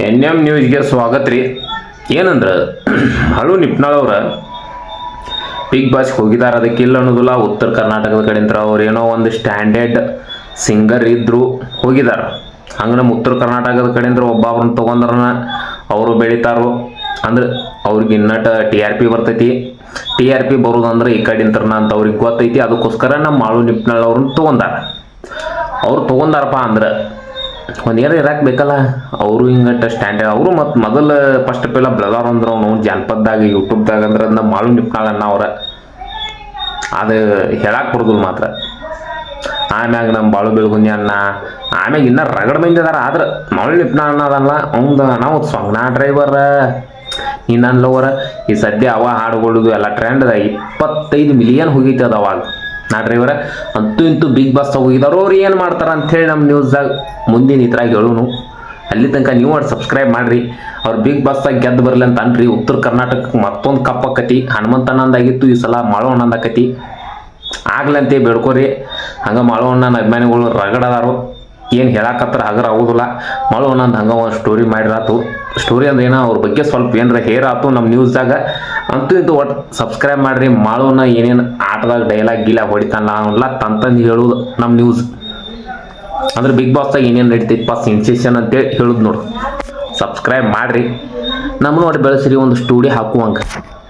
N M ನ್ಯೂಸ್ಗೆ ಸ್ವಾಗತ ರೀ. ಏನಂದ್ರೆ, ಹಳು ನಿಪ್ನಾಳವ್ರು ಬಿಗ್ ಬಾಸ್ ಹೋಗಿದಾರ ಅದಕ್ಕೆ ಇಲ್ಲ ಅನ್ನೋದಿಲ್ಲ, ಉತ್ತರ ಕರ್ನಾಟಕದ ಕಡೆಯಿಂದ ಅವ್ರು ಏನೋ ಒಂದು ಸ್ಟ್ಯಾಂಡರ್ಡ್ ಸಿಂಗರ್ ಇದ್ರು ಹೋಗಿದಾರ. ಹಂಗೆ ನಮ್ಮ ಉತ್ತರ ಕರ್ನಾಟಕದ ಕಡೆಯಿಂದ ಒಬ್ಬೊಬ್ರನ್ನ ತೊಗೊಂಡ್ರನ ಅವರು ಬೆಳಿತಾರೋ. ಅಂದ್ರೆ ಅವ್ರಿಗೆ ಇನ್ನಟ ಟಿ ಆರ್ ಪಿ ಬರ್ತೈತಿ. ಟಿ ಆರ್ ಪಿ ಬರೋದಂದ್ರೆ ಈ ಕಡೆಯಿಂದ ಅಂತ ಅವ್ರಿಗೆ ಗೊತ್ತೈತಿ. ಅದಕ್ಕೋಸ್ಕರ ನಮ್ಮ ಮಾಳು ನಿಪ್ನಾಳ್ ಅವ್ರನ್ನ ತೊಗೊಂಡಾರ. ಅವ್ರು ತೊಗೊಂಡಾರಪ್ಪ ಅಂದ್ರೆ ಒಂದು ಏನಾರ ಇರಕ್ಕೆ ಬೇಕಲ್ಲ, ಅವರು ಹಿಂಗಟ್ಟ ಸ್ಟ್ಯಾಂಡರ್ಡ್ ಅವರು ಮತ್ತು ಮೊದಲು ಫಸ್ಟ್ ಪೆಲ್ಲ ಬ್ರದರ್ ಅಂದ್ರೆ ಅವನು ಜಾನಪದದಾಗ ಯೂಟ್ಯೂಬ್ದಾಗ ಅಂದ್ರೆ ಅದನ್ನ ಮಾಳು ನಿಪ್ನಾಳ್ ಅಣ್ಣ ಅವ್ರ. ಅದು ಹೇಳಕ್ಕೆ ಬರೋದಿಲ್ಲ ಮಾತ್ರ. ಆಮ್ಯಾಗ ನಮ್ಮ ಬಾಳು ಬೆಳಗುಂದಿ ಅಣ್ಣ, ಆಮ್ಯಾಗ ಇನ್ನೂ ರಗಡ್ ಮಂದಿ ಅದಾರ, ಆದ್ರೆ ಮಾಳು ನಿಪ್ನಾಳ್ ಅಣ್ಣ ಅದಲ್ಲ ಅವ್ನ್ದು ನಾವು ಸೊಂಗ್ನಾ ಡ್ರೈವರ್ ಈ ನನ್ನ ಲವರ ಈ ಸದ್ಯ ಅವ ಹಾಡುಗಳದು ಎಲ್ಲ ಟ್ರೆಂಡ್ ಅದ ಇಪ್ಪತ್ತೈದು ಮಿಲಿಯನ್ ಹೋಗಿತ್ತು ಅದು ಅವಾಗ. ನಾ ಇವರ? ಅಂತೂ ಇಂತೂ ಬಿಗ್ ಬಾಸ್ ಹೋಗಿದಾರೋ ಅವ್ರು ಏನು ಮಾಡ್ತಾರ ಅಂಥೇಳಿ ನಮ್ಮ ನ್ಯೂಸ್ದಾಗ ಮುಂದಿನ ಇದ್ರಾಗ ಹೇಳೋನು. ಅಲ್ಲಿ ತನಕ ನೀವು ಅವ್ರು ಸಬ್ಸ್ಕ್ರೈಬ್ ಮಾಡ್ರಿ. ಅವ್ರು ಬಿಗ್ ಬಾಸ್ದಾಗ ಗೆದ್ದು ಬರಲಿ ಅಂತ ಅನ್ರಿ. ಉತ್ತರ ಕರ್ನಾಟಕಕ್ಕೆ ಮತ್ತೊಂದು ಕಪ್ ಆಕತಿ. ಹನುಮಂತಣ್ಣಂದಾಗಿತ್ತು ಈ ಸಲ ಮಾಳು ಅಣ್ಣಂದಾಕತಿ ಆಗ್ಲಂತೆ ಬೇಡ್ಕೋರಿ. ಹಂಗೆ ಮಾಳು ಅಣ್ಣನ ಅಭಿಮಾನಿಗಳು ರಗಡದಾರು ಏನು ಹೇಳಕತ್ತಾರ ಹಗರ ಆಗೋದಿಲ್ಲ. ಮಾಳು ಅಣ್ಣಂದು ಹಂಗೆ ಒಂದು ಸ್ಟೋರಿ ಮಾಡಿರಾತು. ಸ್ಟೋರಿ ಅಂದ್ರೆ ಏನೋ ಅವ್ರ ಬಗ್ಗೆ ಸ್ವಲ್ಪ ಏನಾರ ಹೇರ್ ಆತು ನಮ್ಮ ನ್ಯೂಸ್ದಾಗ ಅಂತೂ ಇಂತೂ ಒಟ್ಟು ಸಬ್ಸ್ಕ್ರೈಬ್ ಮಾಡ್ರಿ. ಅಣ್ಣ ಏನೇನು ಆಟದಾಗ ಡೈಲಾಗ್ ಗಿಲಾಗ್ ಹೊಡಿತಾನ ಅವನ್ನೆಲ್ಲ ತಂತಂದು ಹೇಳೋದು ನಮ್ಮ ನ್ಯೂಸ್ ಅಂದ್ರೆ ಬಿಗ್ ಬಾಸ್ದಾಗ ಏನೇನು ನಡೀತೈತಪ್ಪ ಸೆನ್ಸೇಷನ್ ಅಂತೇಳಿ ಹೇಳುದು ನೋಡು. ಸಬ್ಸ್ಕ್ರೈಬ್ ಮಾಡ್ರಿ. ನಮ್ಮ ನೋಡಿ ಬೆಳೆಸ್ರಿ, ಒಂದು ಸ್ಟುಡಿಯೋ ಹಾಕುವಂಗೆ.